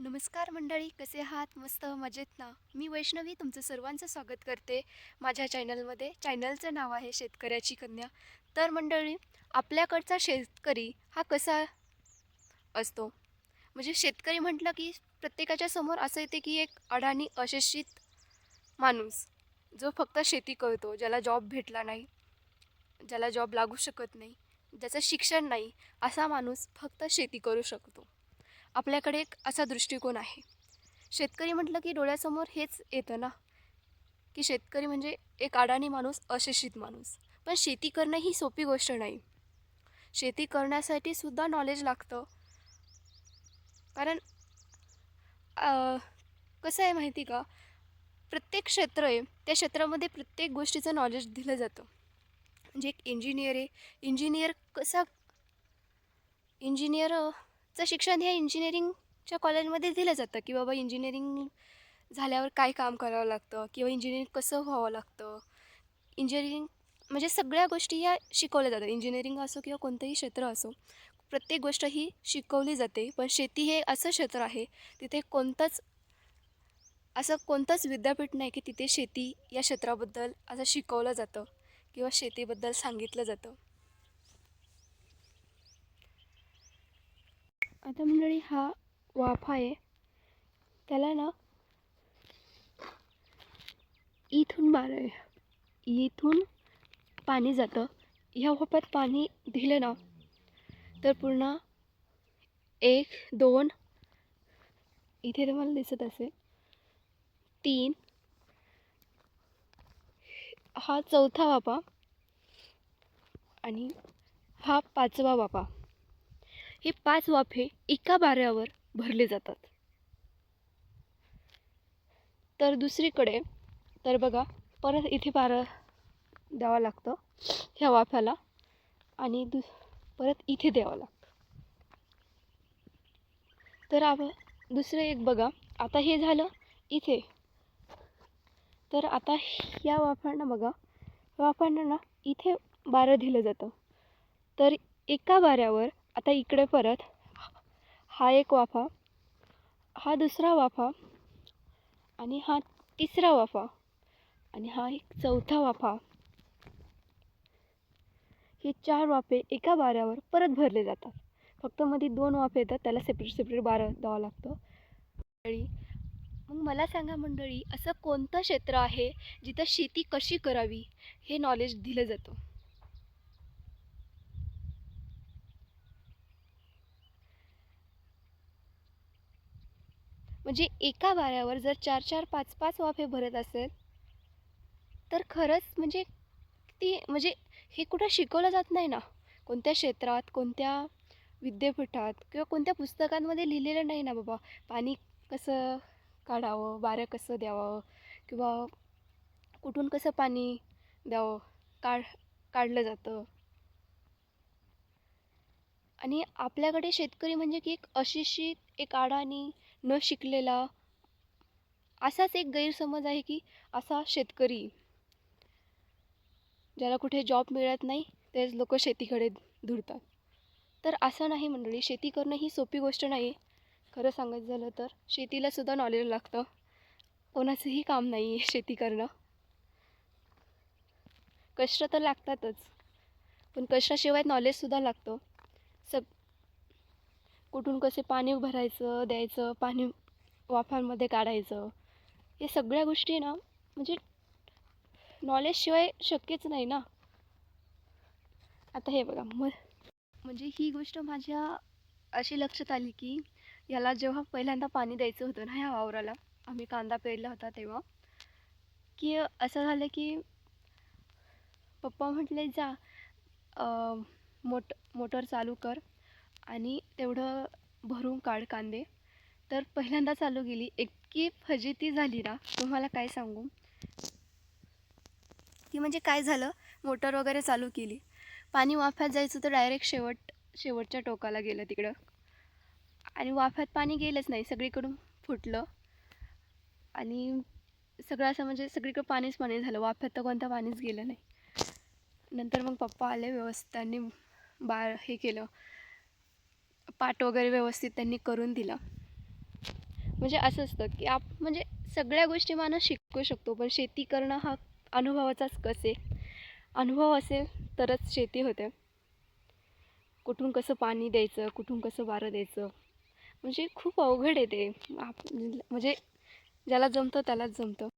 नमस्कार मंडळी कसे आहात? मस्त मजेत ना? मी वैष्णवी तुमचं सर्वांचं स्वागत करते माझ्या चॅनलमध्ये. चॅनलचं नाव आहे शेतकऱ्याची कन्या. तर मंडळी आपल्याकडचा शेतकरी हा कसा असतो? म्हणजे शेतकरी म्हटलं की प्रत्येकाच्या समोर असं येते की एक अडाणी अशिक्षित माणूस जो फक्त शेती करतो ज्याला जॉब भेटला नाही ज्याला जॉब लागू शकत नाही ज्याचं शिक्षण नाही असा माणूस फक्त शेती करू शकतो. आपल्याकडे एक असा दृष्टिकोन आहे. शेतकरी म्हटलं की डोळ्यासमोर हेच येतं ना? की शेतकरी म्हणजे एक अडाणी माणूस अशिक्षित माणूस. पण शेती करणं ही सोपी गोष्ट नाही. शेती करण्यासाठी सुद्धा नॉलेज लागतं. कारण कसं आहे माहिती का? प्रत्येक क्षेत्र आहे त्या क्षेत्रामध्ये प्रत्येक गोष्टीचं नॉलेज दिलं जातं. म्हणजे एक इंजिनियर आहे. इंजिनियर कसा इंजिनियर चं शिक्षण हे इंजिनिअरिंगच्या कॉलेजमध्ये दिलं जातं. की बाबा इंजिनिअरिंग झाल्यावर काय काम करावं लागतं? किंवा इंजिनिअरिंग कसं व्हावं लागतं? इंजिनिअरिंग म्हणजे सगळ्या गोष्टी ह्या शिकवल्या जातात. इंजिनिअरिंग असो किंवा कोणतंही क्षेत्र असो प्रत्येक गोष्ट ही शिकवली जाते. पण शेती हे असं क्षेत्र आहे तिथे कोणतंच असं कोणतंच विद्यापीठ नाही की तिथे शेती या क्षेत्राबद्दल असं शिकवलं जातं किंवा शेतीबद्दल सांगितलं जातं. आता मंडळी हा वाफा आहे. त्याला ना इथून बार आहे इथून पाणी जातं. ह्या वाफ्यात पाणी दिलं ना तर पूर्ण एक दोन इथे तुम्हाला दिसत असेल. तीन हा चौथा वाफा आणि हा पाचवा वाफा. हे पाच वाफे एका बाऱ्यावर भरले जातात. तर दुसरीकडे तर बघा परत इथे बारं द्यावं लागतं ह्या वाफ्याला आणि दु परत इथे द्यावं लागतं. तर आप दुसरं एक बघा आता हे झालं इथे. तर आता या वाफांना बघा वाफांना ना इथे बारं दिलं जातं. तर एका बाऱ्यावर आता इकडे परत. हा एक वाफा हा दुसरा वाफा आणि हा तिसरा वाफा आणि हा एक चौथा वाफा. हे चार वाफे एका बाऱ्यावर परत भरले जातात. फक्त मध्ये दोन वाफे येतात त्याला सेपरेट सेपरेट बारं द्यावं लागतं. मंडळी मग मला सांगा मंडळी असं कोणतं क्षेत्र आहे जिथं शेती कशी करावी हे नॉलेज दिलं जातं? म्हणजे एका वाऱ्यावर जर चार चार पाच पाच वाफे भरत असेल तर खरंच म्हणजे ती म्हणजे हे कुठं शिकवलं जात नाही ना. कोणत्या क्षेत्रात कोणत्या विद्यापीठात किंवा कोणत्या पुस्तकांमध्ये लिहिलेलं नाही ना बाबा. पाणी कसं काढावं वारं कसं द्यावं किंवा कुठून कसं पाणी द्यावं काढ काढलं जातं. आणि आपल्याकडे शेतकरी म्हणजे की एक अशिक्षित एक अडाणी न शिकलेला असाच एक गैरसमज आहे की असा शेतकरी ज्याला कुठे जॉब मिळत नाही तेच लोक शेतीकडे धुडतात. तर असं नाही मंडळी शेती करणं ही सोपी गोष्ट नाही खरं सांगायचं झालं तर शेतीलासुद्धा नॉलेज लागतं. कोणाचंही काम नाही आहे शेती करणं. कष्ट तर लागतातच. पण कष्टाशिवाय नॉलेजसुद्धा लागतं. सग कुठून कसे पाणी भरायचं द्यायचं पाणी वाफांमध्ये काढायचं हे सगळ्या गोष्टी ना म्हणजे नॉलेजशिवाय शक्यच नाही ना. आता हे बघा म म्हणजे ही गोष्ट माझ्या अशी लक्षात आली की याला जेव्हा पहिल्यांदा पाणी द्यायचं होतं ना ह्या वावराला आम्ही कांदा पेरला होता तेव्हा की असं झालं की पप्पा म्हटले जा मोट मोटर चालू कर. आणि तेवढं भरून काढ कांदे. तर पहिल्यांदा चालू गेली इतकी फजिती झाली ना. तुम्हाला काय सांगू? ती म्हणजे काय झालं? मोटर वगैरे चालू केली. पाणी वाफ्यात जायचं तर डायरेक्ट शेवट शेवटच्या टोकाला गेलं तिकडं. आणि वाफ्यात पाणी गेलंच नाही. सगळीकडून फुटलं. आणि सगळं असं म्हणजे सगळीकडं पाणीच पाणी झालं. वाफ्यात तर कोणतं पाणीच गेलं नाही. नंतर मग पप्पा आले व्यवस्थित. बाळ हे केलं. पाठ वगैरे व्यवस्थित त्यांनी करून दिला. म्हणजे असं असतं की आप म्हणजे सगळ्या गोष्टी माणूस शिकू शकतो पण शेती करणं हा अनुभवाचाच कस आहे? अनुभव असेल तरच शेती होते. कुठून कसं पाणी द्यायचं कुठून कसं वारं द्यायचं? म्हणजे खूप अवघड आहे ते. आप म्हणजे ज्याला जमतं त्यालाच जमतं.